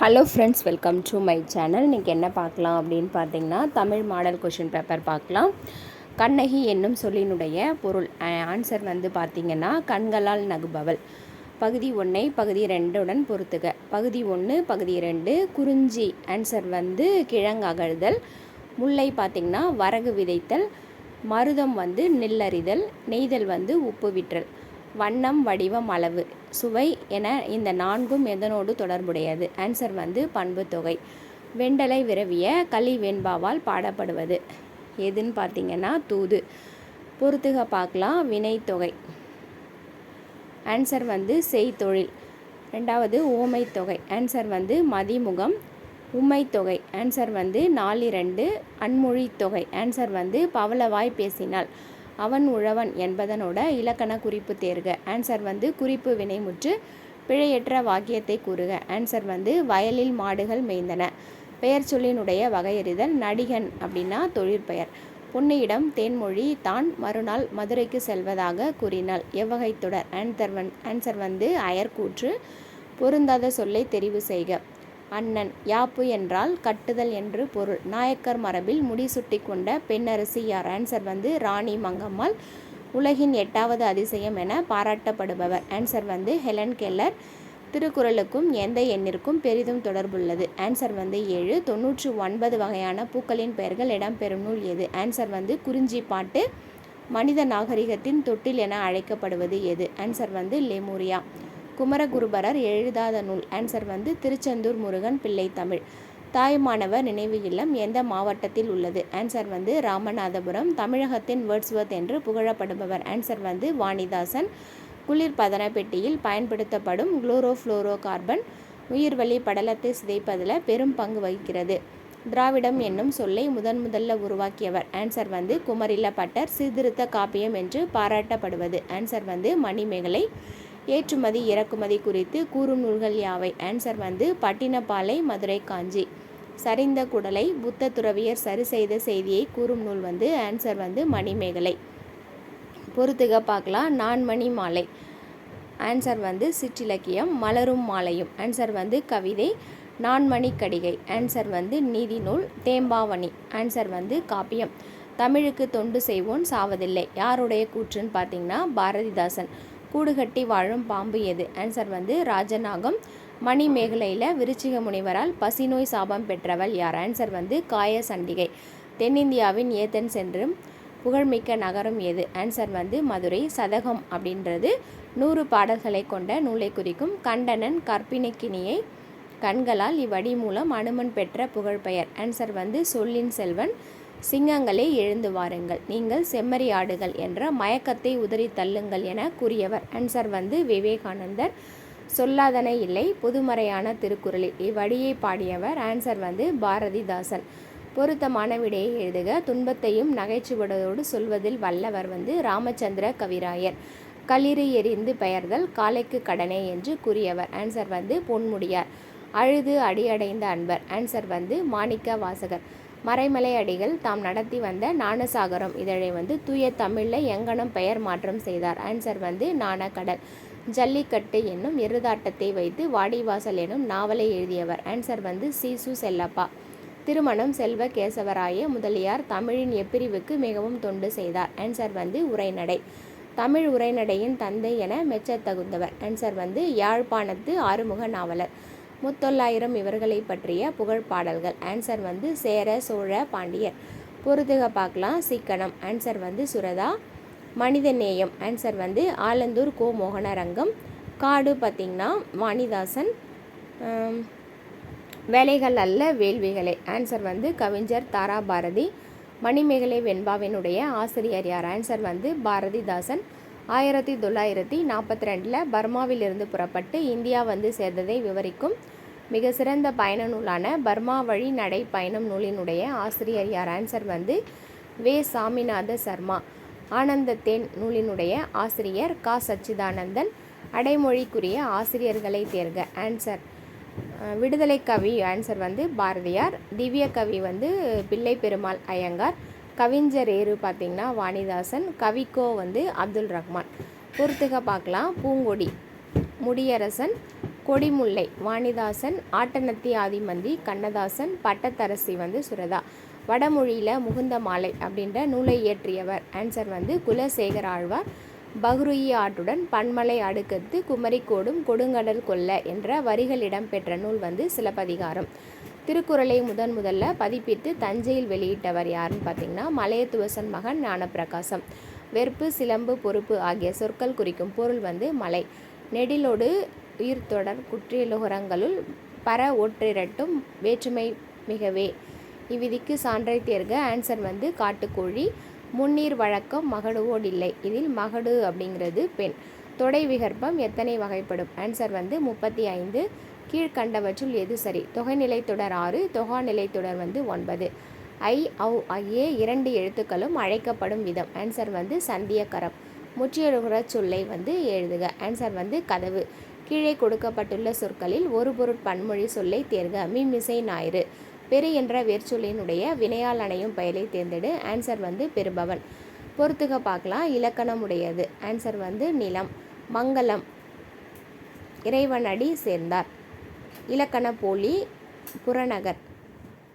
Hello friends welcome to my channel இன்றைக்கி என்ன பார்க்கலாம் அப்படின்னு பார்த்தீங்கன்னா தமிழ் மாடல் கொஷின் பேப்பர் பார்க்கலாம். கண்ணகி என்னும் சொல்லினுடைய பொருள் ஆன்சர் வந்து பார்த்திங்கன்னா கண்களால் நகுபவள். பகுதி ஒன்றை பகுதி ரெண்டுடன் பொறுத்துக பகுதி ஒன்று பகுதி ரெண்டு குறிஞ்சி ஆன்சர் வந்து கிழங்ககழ்தல். முல்லை பார்த்திங்கன்னா வரகு விதைத்தல். மருதம் வந்து நெல்லறிதல் நெய்தல் வந்து உப்பு விற்றல். வண்ணம் வடிவம் அளவு. சுவை என இந்த நான்கும் எதனோடு தொடர்புடையது. ஆன்சர் வந்து பண்பு தொகை. வெண்டலை விரவிய களி வெண்பாவால் பாடப்படுவது. எதுன்னு பார்த்தீங்கன்னா தூது. பொறுத்துக பார்க்கலாம். வினைத்தொகை ஆன்சர் வந்து செய்தொழில். ரெண்டாவது ஓமை தொகை. ஆன்சர் வந்து மதிமுகம். உம்மை தொகை. ஆன்சர் வந்து நாலிரண்டு. அன்மொழி தொகை. ஆன்சர் வந்து பவளவாய் பேசினாள் அவன் உழவன் என்பதனோட இலக்கண குறிப்பு தேர்க. ஆன்சர் வந்து குறிப்பு வினைமுற்று பிழையற்ற வாக்கியத்தை கூறுக. ஆன்சர் வந்து வயலில் மாடுகள் மேய்ந்தன. பெயர் சொல்லினுடைய வகையறிதல் நடிகன் அப்படின்னா தொழிற்பெயர் பொன்னியிடம் தேன்மொழி தான் மறுநாள் மதுரைக்கு செல்வதாக கூறினாள். எவ்வகை தொடர்? ஆன்சர் வன் ஆன்சர் வந்து அயர்கூற்று பொருந்தாத சொல்லை தெரிவு செய்க. அண்ணன். யாப்பு என்றால் கட்டுதல் என்று பொருள். நாயக்கர் மரபில் முடிசூட்டி கொண்ட பெண்ணரசி யார்? ஆன்சர் வந்து ராணி மங்கம்மாள். உலகின் எட்டாவது அதிசயம் என பாராட்டப்படுபவர். ஆன்சர் வந்து ஹெலன் கெல்லர். திருக்குறளுக்கும் எந்த எண்ணிற்கும் பெரிதும் தொடர்புள்ளது. ஆன்சர் வந்து ஏழு. தொன்னூற்று ஒன்பது வகையான பூக்களின் பெயர்கள் இடம்பெறும் நூல் எது? ஆன்சர் வந்து குறிஞ்சி பாட்டு. மனித நாகரிகத்தின் தொட்டில் என அழைக்கப்படுவது எது? ஆன்சர் வந்து லெமூரியா. குமரகுருபரர் எழுதாத நூல். ஆன்சர் வந்து திருச்செந்தூர் முருகன் பிள்ளை தமிழ். தாய்மானவர் நினைவு இல்லம் எந்த மாவட்டத்தில் உள்ளது? ஆன்சர் வந்து ராமநாதபுரம் தமிழகத்தின் வேர்ட்ஸ்வர்த் என்று புகழப்படுபவர். ஆன்சர் வந்து வாணிதாசன். குளிர்பதன பெட்டியில் பயன்படுத்தப்படும் குளோரோஃப்ளோரோ கார்பன் உயிர்வழி படலத்தை சிதைப்பதில் பெரும் பங்கு வகிக்கிறது. திராவிடம் என்னும் சொல்லை முதன் முதல்ல உருவாக்கியவர். ஆன்சர் வந்து குமரில பட்டர் சீர்திருத்த காப்பியம் என்று பாராட்டப்படுவது. ஆன்சர் வந்து மணிமேகலை. ஏற்றுமதி இறக்குமதி குறித்து கூறும் நூல்கள் யாவை? ஆன்சர் வந்து பட்டினப்பாலை மதுரை காஞ்சி. சரிந்த குடலை புத்த துறவியர் சரி செய்த செய்தியை கூறும் நூல் வந்து ஆன்சர் வந்து மணிமேகலை. பொறுத்துக பார்க்கலாம். நான்மணி மாலை. ஆன்சர் வந்து சிற்றிலக்கியம் மலரும் மாலையும். ஆன்சர் வந்து கவிதை நான்மணி கடிகை. ஆன்சர் வந்து நீதி நூல் தேம்பாவணி. ஆன்சர் வந்து காப்பியம். தமிழுக்கு தொண்டு செய்வோன் சாவதில்லை. யாருடைய கூற்றுன்னு பார்த்தீங்கன்னா பாரதிதாசன். கூடு கட்டி வாழும் பாம்பு எது? ஆன்சர் வந்து ராஜநாகம். மணிமேகலையில் விருச்சிக முனிவரால் பசிநோய் சாபம் பெற்றவள் யார்? ஆன்சர் வந்து காய சண்டிகை. தென்னிந்தியாவின் ஏத்தன் சென்றும் புகழ்மிக்க நகரம் எது? ஆன்சர் வந்து மதுரை சதகம் அப்படின்றது நூறு பாடல்களை கொண்ட நூலை குறிக்கும் கண்டனன் கற்பினைக்கினியை கண்களால் இவ்வடி மூலம் அனுமன் பெற்ற புகழ்பெயர். ஆன்சர் வந்து சொல்லின் செல்வன் சிங்கங்களே எழுந்து வாருங்கள். நீங்கள் செம்மறி ஆடுகள் என்ற மயக்கத்தை உதறி தள்ளுங்கள் என கூறியவர். ஆன்சர் வந்து விவேகானந்தர். சொல்லாதனை இல்லை பொதுமறையான திருக்குறளில். இவ்வடியை பாடியவர். ஆன்சர் வந்து பாரதிதாசன். பொருத்தமான விடையை எழுதுக. துன்பத்தையும் நகைச்சுவிடுவதோடு சொல்வதில் வல்லவர் வந்து ராமச்சந்திர கவிராயர். களிறு எரிந்து பெயர்தல் காலைக்கு கடனே என்று கூறியவர். ஆன்சர் வந்து பொன்முடியார். அழுது அடியடைந்த அன்பர். ஆன்சர் வந்து மாணிக்க வாசகர் மறைமலை அடிகள் தாம் நடத்தி வந்த ஞானசாகரம். இதழை வந்து தூய தமிழில் எங்கனம் பெயர் மாற்றம் செய்தார். ஆன்சர் வந்து நாணக்கடல் ஜல்லிக்கட்டு என்னும் எருதாட்டத்தை வைத்து வாடிவாசல் எனும் நாவலை எழுதியவர். ஆன்சர் வந்து சீசு செல்லப்பா. திருமணம் செல்வ கேசவராய முதலியார் தமிழின் எப்பிரிவுக்கு மிகவும் தொண்டு செய்தார். ஆன்சர் வந்து உரைநடை. தமிழ் உரைநடையின் தந்தை என மெச்சத்தகுந்தவர். ஆன்சர் வந்து யாழ்ப்பாணத்து ஆறுமுக நாவலர். முத்தொள்ளாயிரம் இவர்களை பற்றிய புகழ் பாடல்கள். ஆன்சர் வந்து சேர சோழ பாண்டியர். பொறுத்துக பார்க்கலாம். சிக்கனம். ஆன்சர் வந்து சுரதா. மனித நேயம் ஆன்சர் வந்து ஆலந்தூர் கோ மோகனரங்கம். காடு பார்த்திங்கன்னா வாணிதாசன். வேலைகள் அல்ல வேள்விகளே. ஆன்சர் வந்து கவிஞர் தாரா பாரதி மணிமேகலை வெண்பாவினுடைய ஆசிரியர் யார்? ஆன்சர் வந்து பாரதிதாசன். ஆயிரத்தி தொள்ளாயிரத்தி நாற்பத்தி ரெண்டில் பர்மாவிலிருந்து புறப்பட்டு இந்தியா வந்து சேர்ந்ததை விவரிக்கும் மிக சிறந்த பயண நூலான பர்மா வழி நடை பயணம் நூலினுடைய ஆசிரியர் யார் ஆன்சர் வந்து வே. சாமிநாத சர்மா ஆனந்தத்தேன் நூலினுடைய ஆசிரியர் கா. சச்சிதானந்தன் அடைமொழிக்குரிய ஆசிரியர்களை தேர்க. ஆன்சர் விடுதலை கவி ஆன்சர் வந்து பாரதியார் திவ்ய கவி வந்து பிள்ளை பெருமாள் ஐயங்கார் கவிஞர் ஏறு பார்த்திங்கன்னா வாணிதாசன் கவிக்கோ வந்து அப்துல் ரஹ்மான். பொறுத்துக பார்க்கலாம். பூங்கொடி முடியரசன் கொடிமுல்லை வாணிதாசன் ஆட்டனத்தி ஆதிமந்தி கண்ணதாசன் பட்டத்தரசி வந்து சுரதா. வடமொழியில் முகுந்த மாலை அப்படின்ற நூலை இயற்றியவர். ஆன்சர் வந்து குலசேகர ஆழ்வார். பஹ்ருயி ஆட்டுடன் பன்மலை அடுக்கத்து குமரிக்கோடும் கொடுங்கடல் கொல்ல என்ற வரிகள் இடம்பெற்ற நூல் வந்து சிலப்பதிகாரம். திருக்குறளை முதன் முதல்ல பதிப்பித்து தஞ்சையில் வெளியிட்டவர் யாருன்னு பார்த்தீங்கன்னா மலையத்துவசன் மகன் ஞானப்பிரகாசம். வெறுப்பு சிலம்பு பொறுப்பு ஆகிய சொற்கள் குறிக்கும் பொருள் வந்து மலை. நெடிலோடு உயிர்த்தொடர் குற்றியலுகரங்களுள் பர ஒற்றிரட்டும் வேற்றுமை மிகவே. இவ்விதிக்கு சான்றை தேர்க ஆன்சர் வந்து காட்டுக்கோழி முன்னீர் வழக்கம் மகடுவோடில்லை இதில் மகடு அப்படிங்கிறது பெண். தொடை விகற்பம் எத்தனை வகைப்படும்? ஆன்சர் வந்து முப்பத்தி ஐந்து கீழ்கண்டவற்றுள் எது சரி? தொகைநிலை தொடர் ஆறு தொகாநிலை தொடர் வந்து ஒன்பது. ஐ ஔ ஆகிய இரண்டு எழுத்துக்களும் அழைக்கப்படும் விதம். ஆன்சர் வந்து சந்தியக்கரம். முற்றியலுகிற சொல்லை வந்து எழுதுக. ஆன்சர் வந்து கதவு. கீழே கொடுக்கப்பட்டுள்ள சொற்களில் ஒரு பொருட் பன்மொழி சொல்லை தேர்க. மீமிசை ஞாயிறு. பெரு என்ற வேர்ச்சொல்லினுடைய வினையால் அணையும் பெயரை தேர்ந்தெடு. ஆன்சர் வந்து பெருபவன் பொறுத்துக பார்க்கலாம். இலக்கணம் உடையது ஆன்சர் வந்து நிலம். மங்களம். அடி சேர்ந்தார். இலக்கண போலி புறநகர்.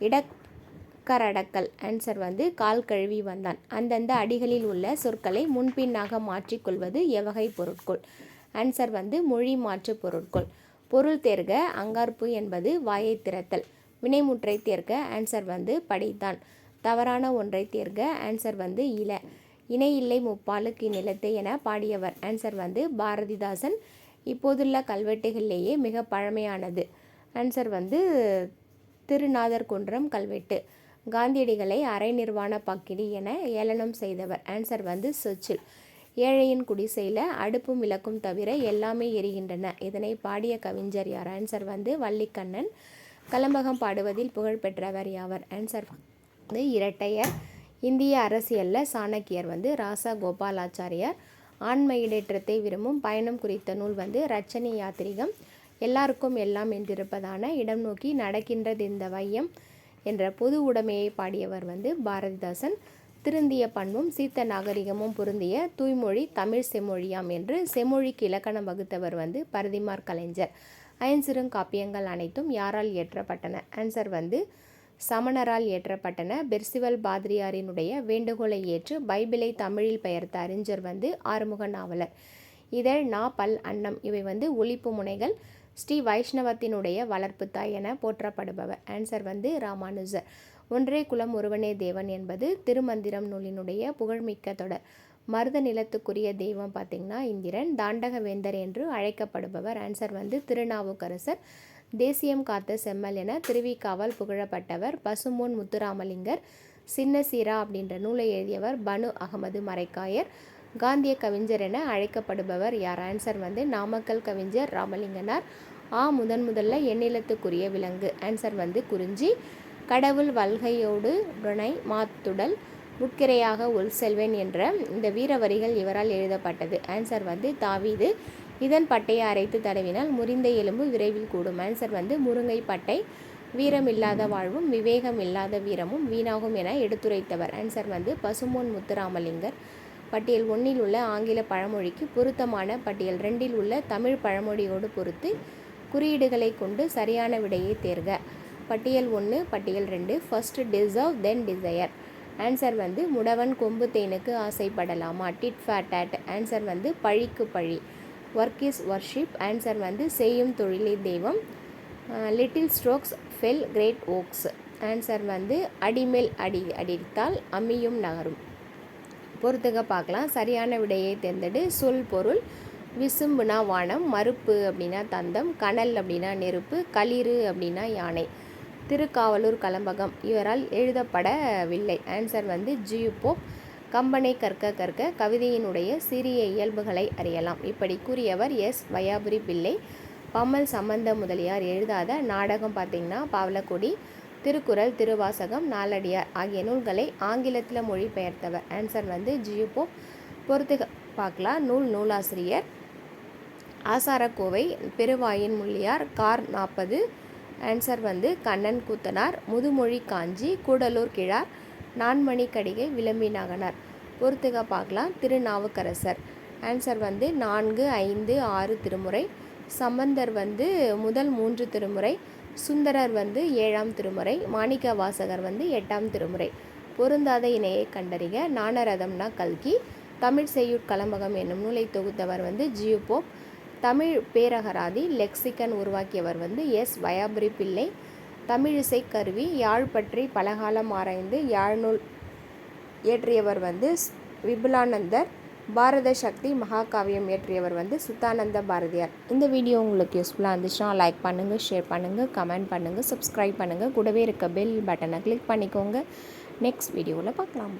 இடக்கரடக்கல். ஆன்சர் வந்து கால் கழுவி வந்தான். அந்தந்த அடிகளில் உள்ள சொற்களை முன்பின்னாக மாற்றிக்கொள்வது எவகை பொருட்கள்? ஆன்சர் வந்து மொழி மாற்று பொருட்கள். பொருள் தேர்க அங்கார்ப்பு என்பது வாயை திறத்தல். வினைமுற்றை தேர்க ஆன்சர் வந்து படித்தான் தவறான ஒன்றை தேர்க ஆன்சர் வந்து இல. இணை இல்லை முப்பாலுக்கு நிலத்தை என பாடியவர். ஆன்சர் வந்து பாரதிதாசன். இப்போதுள்ள கல்வெட்டுகளிலேயே மிக பழமையானது. ஆன்சர் வந்து திருநாதர் குன்றம் கல்வெட்டு. காந்தியடிகளை அரை நிர்வாண பக்கிடி என ஏளனம் செய்தவர். ஆன்சர் வந்து சொச்சில். ஏழையின் குடிசையில் அடுப்பும் விளக்கும் தவிர எல்லாமே எரிகின்றன. இதனை பாடிய கவிஞர் யார்? ஆன்சர் வந்து வள்ளிக்கண்ணன். கலம்பகம் பாடுவதில் புகழ் பெற்றவர் யாவர்? ஆன்சர் வந்து இரட்டையர். இந்திய அரசியலில் சாணக்கியர் வந்து ராசா கோபாலாச்சாரியார். ஆண்மையிடற்றத்தை விரும்பும் பயணம் குறித்த நூல் வந்து ரச்சனை யாத்திரிகம். எல்லாருக்கும் எல்லாம் என்றிருப்பதான இடம் நோக்கி நடக்கின்றது இந்த வையம் என்ற பொது உடைமையை பாடியவர் வந்து பாரதிதாசன். திருந்திய பண்பும் சீத்த நாகரிகமும் பொருந்திய தூய்மொழி தமிழ் செம்மொழியாம் என்று செம்மொழிக்கு இலக்கணம் வகுத்தவர் வந்து பரதிமார் கலைஞர். ஐஞ்சிறுங்காப்பியங்கள் அனைத்தும் யாரால் இயற்றப்பட்டன? ஆன்சர் வந்து சமணரால் இயற்றப்பட்டன. பெர்சிவல் பாதிரியாரினுடைய வேண்டுகோளை ஏற்று பைபிளை தமிழில் பெயர்த்த அறிஞர் வந்து ஆறுமுக நாவலர். இதழ் நா பல் அன்னம் இவை வந்து ஒழிப்பு முனைகள் ஸ்ரீ வைஷ்ணவத்தினுடைய வளர்ப்பு தாய் என போற்றப்படுபவர் ஆன்சர் வந்து ராமானுஜர். ஒன்றே குலம் ஒருவனே தேவன் என்பது திருமந்திரம் நூலினுடைய புகழ்மிக்க தொடர். மருத நிலத்துக்குரிய தெய்வம் பார்த்திங்கன்னா இந்திரன் தாண்டக வேந்தர் என்று அழைக்கப்படுபவர். ஆன்சர் வந்து திருநாவுக்கரசர். தேசியம் காத்த செம்மல் என திருவிக்காவால் புகழப்பட்டவர். பசுமோன் முத்துராமலிங்கர் சின்ன சீரா அப்படின்ற நூலை எழுதியவர் பனு அகமது மரைக்காயர் காந்திய கவிஞர் என அழைக்கப்படுபவர் யார்? ஆன்சர் வந்து நாமக்கல் கவிஞர் ராமலிங்கனார். ஆ முதன் முதல்ல எண்ணிலத்துக்குரிய விலங்கு. ஆன்சர் வந்து குறிஞ்சி. கடவுள் வல்கையோடு உடனை மாத்துடல் முட்கிரையாக உள் செல்வேன் என்ற இந்த வீர வரிகள் இவரால் எழுதப்பட்டது. ஆன்சர் வந்து தாவீது. இதன் பட்டையை அரைத்து தடவினால் முறிந்த எலும்பு விரைவில் கூடும். ஆன்சர் வந்து முருங்கை பட்டை. வீரம் இல்லாத வாழ்வும் விவேகம் இல்லாத வீரமும் வீணாகும் என எடுத்துரைத்தவர். ஆன்சர் வந்து பசுமோன் முத்துராமலிங்கர். பட்டியல் ஒன்றில் உள்ள ஆங்கில பழமொழிக்கு பொருத்தமான பட்டியல் ரெண்டில் உள்ள தமிழ் பழமொழியோடு பொறுத்து குறியீடுகளை கொண்டு சரியான விடையை தேர்க. பட்டியல் ஒன்று பட்டியல் ரெண்டு first deserve then desire answer வந்து முடவன் கொம்பு தேனுக்கு ஆசைப்படலாமா டிட் ஃபேட் ஆன்சர் வந்து பழிக்கு பழி. ஒர்க் இஸ் ஒர்ஷிப் ஆன்சர் வந்து செய்யும் தொழிலே தெய்வம். Little strokes fell great oaks answer வந்து அடிமேல் அடி அடித்தால் அம்மியும் நகரும். பொறுத்துக பார்க்கலாம். சரியான விடையை தேர்ந்தெடு. சொல் பொருள் விசும்புனா வானம் மறுப்பு அப்படின்னா தந்தம் கனல் அப்படின்னா நெருப்பு களிறு அப்படின்னா யானை. திருக்காவலூர் கலம்பகம். இவரால் எழுதப்படவில்லை. ஆன்சர் வந்து ஜியு கம்பனை கற்க கற்க கவிதையினுடைய சிறிய இயல்புகளை அறியலாம். இப்படி கூறியவர் எஸ். வையாபுரி பிள்ளை. பம்மல் சம்பந்த முதலியார் எழுதாத நாடகம் பார்த்திங்கன்னா பாவலக்குடி திருக்குறள் திருவாசகம் நாலடியார் ஆகிய நூல்களை ஆங்கிலத்தில் மொழிபெயர்த்தவர். ஆன்சர் வந்து ஜியு பொறுத்து பார்க்கலாம். நூல் நூலாசிரியர். ஆசாரக்கோவை பெருவாயின் முள்ளியார் கார் நாற்பது ஆன்சர் வந்து கண்ணன் கூத்தனார் முதுமொழி காஞ்சி கூடலூர் கிழார் நான்மணி கடிகை விளம்பி நகனார். பொறுத்துக பார்க்கலாம் திருநாவுக்கரசர். ஆன்சர் வந்து நான்கு ஐந்து ஆறு திருமுறை. சம்பந்தர் வந்து முதல் மூன்று திருமுறை. சுந்தரர் வந்து ஏழாம் திருமுறை. மாணிக்க வாசகர் வந்து எட்டாம் திருமுறை. பொருந்தாத இணையை கண்டறிக. நாணரதம்னா கல்கி. தமிழ் செய்யுட் கலம்பகம் என்னும் நூலை தொகுத்தவர் வந்து ஜியு போப். தமிழ் பேரகராதி லெக்சிகன் உருவாக்கியவர் வந்து எஸ். வயாபுரி பிள்ளை. தமிழிசை கருவி யாழ் பற்றி பலகாலம் ஆராய்ந்து யாழ்நூல் இயற்றியவர் வந்து விபுலானந்தர். பாரத சக்தி மகாகாவியம் இயற்றியவர் வந்து சுத்தானந்த பாரதியார். இந்த வீடியோ உங்களுக்கு யூஸ்ஃபுல்லாக இருந்துச்சுன்னா லைக் பண்ணுங்கள் ஷேர் பண்ணுங்கள் கமெண்ட் பண்ணுங்கள் சப்ஸ்கிரைப் பண்ணுங்கள் கூடவே இருக்க பெல் பட்டனை கிளிக் பண்ணிக்கோங்க. நெக்ஸ்ட் வீடியோவில் பார்க்கலாம்.